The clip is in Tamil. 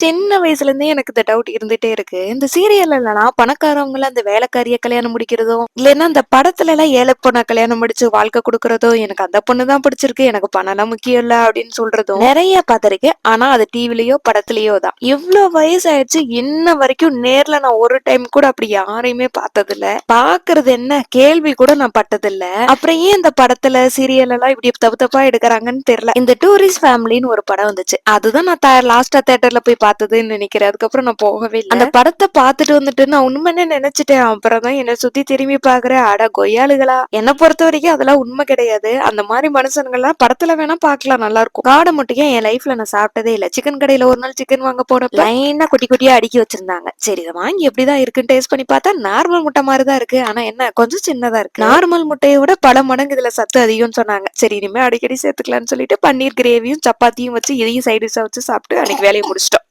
சின்ன வயசுல இருந்தே எனக்கு இந்த டவுட் இருந்துட்டே இருக்கு. இந்த சீரியல்லாம் பணக்காரவங்கள அந்த வேலைக்காரிய கல்யாணம் முடிக்கிறதும், இல்லைன்னா அந்த படத்துல எல்லாம் ஏழை பொண்ணை கல்யாணம் முடிச்சு வாழ்க்கை கொடுக்கறதோ எனக்கு அந்த பொண்ணு தான் பிடிச்சிருக்கு. எனக்கு பணம்லாம் முக்கியம் இல்ல அப்படின்னு சொல்றதும் நிறைய பார்த்திருக்கேன். ஆனா அது டிவிலயோ, படத்துலயோ தான். இவ்வளோ வயசு ஆயிடுச்சு இன்ன வரைக்கும் நேர்ல நான் ஒரு டைம் கூட அப்படி யாரையுமே பார்த்ததில்ல. பார்க்கறது என்ன கேள்வி கூட நான் பட்டதில்ல. அப்புறம் ஏன் இந்த படத்துல, சீரியல் எல்லாம் இப்படி தப்பு தப்பா எடுக்கிறாங்கன்னு தெரியல. இந்த டூரிஸ்ட் ஃபேமிலின்னு ஒரு படம் வந்துச்சு. அதுதான் நான் லாஸ்டா தேட்டர்ல போய் பார்த்ததுன்னு நினைக்கிறேன் அதுக்கப்புறம் நான் போகவே இல்லை அந்த படத்தை பார்த்துட்டு வந்துட்டு நான் உண்மைன்னு நினைச்சிட்டேன் அப்புறம் தான் என்ன சுத்தி திரும்பி பாக்குறேன் அட கொய்யாளுகளா! என்னை பொறுத்த வரைக்கும் அதெல்லாம் உண்மை கிடையாது. அந்த மாதிரி மனுஷனுங்கலாம் படத்துல வேணா பார்க்கலாம் நல்லாருக்கும். காடை மட்டும் என் லைஃப்ல நான் சாப்பிட்டதே இல்ல. சிக்கன் கடையில ஒரு நாள் சிக்கன் வாங்க போனப்ப லைனா குட்டி குட்டியா அடுக்கி வச்சிருந்தாங்க. சரி இதை வாங்கி எப்படிதான் இருக்குன்னு டேஸ்ட் பண்ணி பார்த்தா நார்மல் முட்டை மாதிரி தான் இருக்கு. ஆனா என்ன கொஞ்சம் சின்னதா இருக்கு. நார்மல் முட்டையை விட பல மடங்கு இதுல சத்து அதிகம்னு சொன்னாங்க. சரி இனிமே அடிக்கடி சேர்த்துக்கலாம்னு சொல்லிட்டு பன்னீர் கிரேவியும், சப்பாத்தியும் வச்சு இதையும் சைடு டிஷ்ஷா வச்சு சாப்பிட்டு அன்னைக்கு வேலையை முடிச்சிட்டோம்